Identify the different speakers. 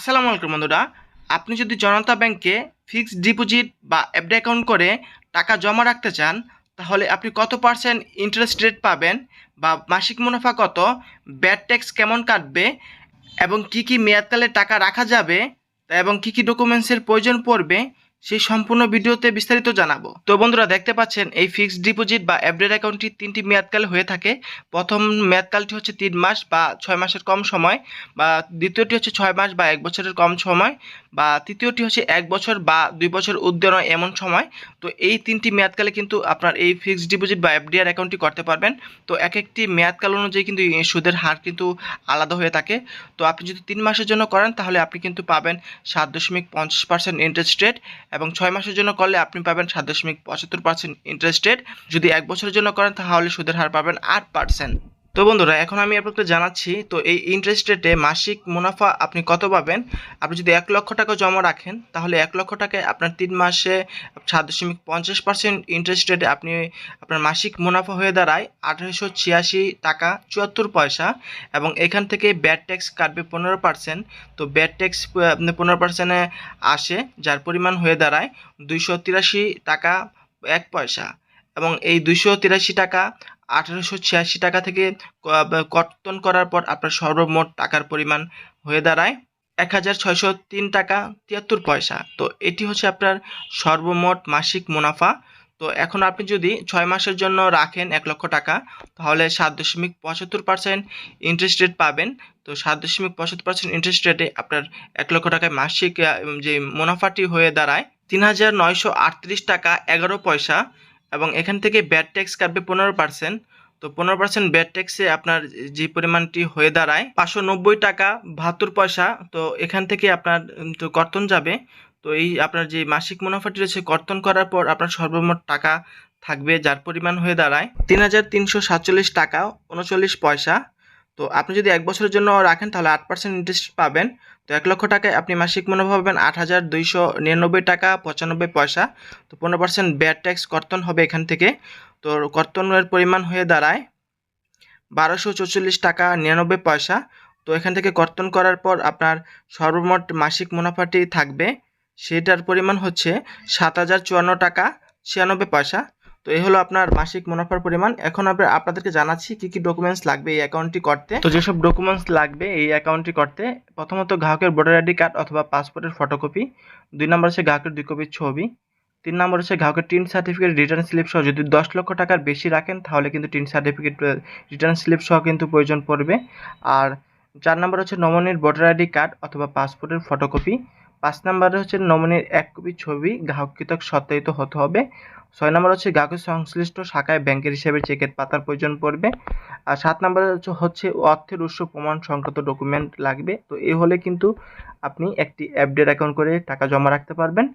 Speaker 1: আসসালামু আলাইকুম বন্ধুরা। আপনি যদি জনতা ব্যাংকে ফিক্সড ডিপোজিট বা এফডি অ্যাকাউন্ট করে টাকা জমা রাখতে চান, তাহলে আপনি কত পার্সেন্ট ইন্টারেস্ট রেট পাবেন বা মাসিক মুনাফা কত, ব্যাড ট্যাক্স কেমন কাটবে এবং কি কি মেয়াদকালে টাকা রাখা যাবে এবং কি কি ডকুমেন্টসের প্রয়োজন পড়বে সেই সম্পূর্ণ ভিডিওতে বিস্তারিত জানাব। তো বন্ধুরা, দেখতে পাচ্ছেন, এই ফিক্সড ডিপোজিট বা এফডের অ্যাকাউন্টটি তিনটি মেয়াদকাল হয়ে থাকে। প্রথম মেয়াদকালটি হচ্ছে তিন মাস বা ছয় মাসের কম সময় বা দ্বিতীয়টি হচ্ছে ছয় মাস বা এক বছরের কম সময় বা তৃতীয়টি হচ্ছে এক বছর বা দুই বছর উদ্যান এমন সময়। তো এই তিনটি মেয়াদকালে কিন্তু আপনার এই ফিক্সড ডিপোজিট বা এফডিআর অ্যাকাউন্টটি করতে পারবেন। তো এক একটি মেয়াদকাল অনুযায়ী কিন্তু সুদের হার কিন্তু আলাদা হয়ে থাকে। তো আপনি যদি তিন মাসের জন্য করেন, তাহলে আপনি কিন্তু পাবেন সাত দশমিক পঞ্চাশ পার্সেন্ট ইন্টারেস্ট রেট এবং ছয় মাসের জন্য করলে আপনি পাবেন সাত দশমিক পঁচাত্তর পার্সেন্ট ইন্টারেস্ট রেট যদি এক বছরের জন্য করেন, তাহলে সুদের হার পাবেন আট পার্সেন্ট তো বন্ধুরা, এখন আমি আপনাকে জানাচ্ছি, তো এই ইন্টারেস্ট রেটে মাসিক মুনাফা আপনি কত পাবেন? আপনি যদি এক লক্ষ টাকা জমা রাখেন, তাহলে এক লক্ষ টাকায় আপনার তিন মাসে সাত দশমিক পঞ্চাশ পার্সেন্ট ইন্টারেস্ট রেটে আপনি আপনার মাসিক মুনাফা হয়ে দাঁড়ায় আঠারোশো ছিয়াশি টাকা চুয়াত্তর পয়সা এবং এখান থেকে ব্যাড ট্যাক্স কাটবে পনেরো পার্সেন্ট তো ব্যাড ট্যাক্স পনেরো পার্সেন্টে আসে, যার পরিমাণ হয়ে দাঁড়ায় দুইশো তিরাশি টাকা এক পয়সা এবং এই দুইশো তিরাশি টাকা আঠারোশো ছিয়াশি টাকা থেকে কর্তন করার পর আপনার সর্বমোট টাকার পরিমাণ হয়ে দাঁড়ায় এক হাজার ছয়শো তিন টাকা তিয়াত্তর পয়সা। তো এটি হচ্ছে আপনার সর্বমোট মাসিক মুনাফা। তো এখন আপনি যদি ছয় মাসের জন্য রাখেন এক লক্ষ টাকা, তাহলে সাত দশমিক পঁচাত্তর পার্সেন্ট ইন্টারেস্ট রেট পাবেন। তো সাত দশমিক পঁচাত্তর পার্সেন্ট ইন্টারেস্ট রেটে আপনার এক লক্ষ টাকায় মাসিক যে মুনাফাটি হয়ে দাঁড়ায় তিন হাজার নয়শো আটত্রিশ টাকা এগারো পয়সা। এবং এখান থেকে ব্যাড ট্যাক্স কাটবে পনেরো পার্সেন্ট তো পনেরো পার্সেন্ট ব্যাড ট্যাক্সে আপনার যে পরিমাণটি হয়ে দাঁড়ায়, পাঁচশো নব্বই টাকা বাহাত্তর পয়সা। তো এখান থেকে আপনার তো কর্তন যাবে। তো এই আপনার যে মাসিক মুনাফাটি রয়েছে, কর্তন করার পর আপনার সর্বমোট টাকা থাকবে, যার পরিমাণ হয়ে দাঁড়ায় তিন হাজার তিনশো সাতচল্লিশ টাকা, উনচল্লিশ পয়সা। তো আপনি যদি এক বছরের জন্য রাখেন, তাহলে আট পার্সেন্ট ইন্টারেস্ট পাবেন। তো এক লক্ষ টাকায় আপনি মাসিক মুনাফা পাবেন আট হাজার দুইশো নিরানব্বই টাকা পঁচানব্বই পয়সা। তো পনেরো পার্সেন্ট ব্যাড ট্যাক্স কর্তন হবে এখান থেকে। তো কর্তনের পরিমাণ হয়ে দাঁড়ায় বারোশো চৌচল্লিশ টাকা নিরানব্বই পয়সা। তো এখান থেকে কর্তন করার পর আপনার সর্বমোট মাসিক মুনাফাটি থাকবে। সেটার পরিমাণ হচ্ছে সাত হাজার চুয়ান্ন টাকা ছিয়ানব্বই পয়সা। তো এই হলো আপনার মাসিক মুনাফার পরিমাণ। এখন আমরা আপনাদেরকে জানাচ্ছি কি কি ডকুমেন্টস লাগবে এই অ্যাকাউন্টটি করতে। তো যেসব ডকুমেন্টস লাগবে এই অ্যাকাউন্টটি করতে, প্রথমত গ্রাহকের ভোটার আইডি কার্ড অথবা পাসপোর্টের ফটোকপি দুই নম্বর হচ্ছে গ্রাহকের দুই কপির ছবি, তিন নম্বর হচ্ছে গ্রাহকের টিন সার্টিফিকেট রিটার্ন স্লিপ সহ যদি দশ লক্ষ টাকার বেশি রাখেন তাহলে কিন্তু টিন সার্টিফিকেট রিটার্ন স্লিপ সহ কিন্তু প্রয়োজন পড়বে। আর চার নম্বর হচ্ছে নমনির ভোটার আইডি কার্ড অথবা পাসপোর্টের ফটোকপি। পাঁচ নম্বরে হচ্ছে নমনির এক কপি ছবি গ্রাহককৃত সত্যায়িত হতে হবে। ছয় নম্বর হচ্ছে গ্রাহকের সংশ্লিষ্ট শাখায় ব্যাংকের হিসেবে চেকের পাতার প্রয়োজন পড়বে। আর সাত নম্বরে হচ্ছে হচ্ছে অর্থের উৎস, প্রমাণ সংক্রান্ত ডকুমেন্ট লাগবে। তো এ হলে কিন্তু আপনি একটি অ্যাপডেট অ্যাকাউন্ট করে টাকা জমা রাখতে পারবেন।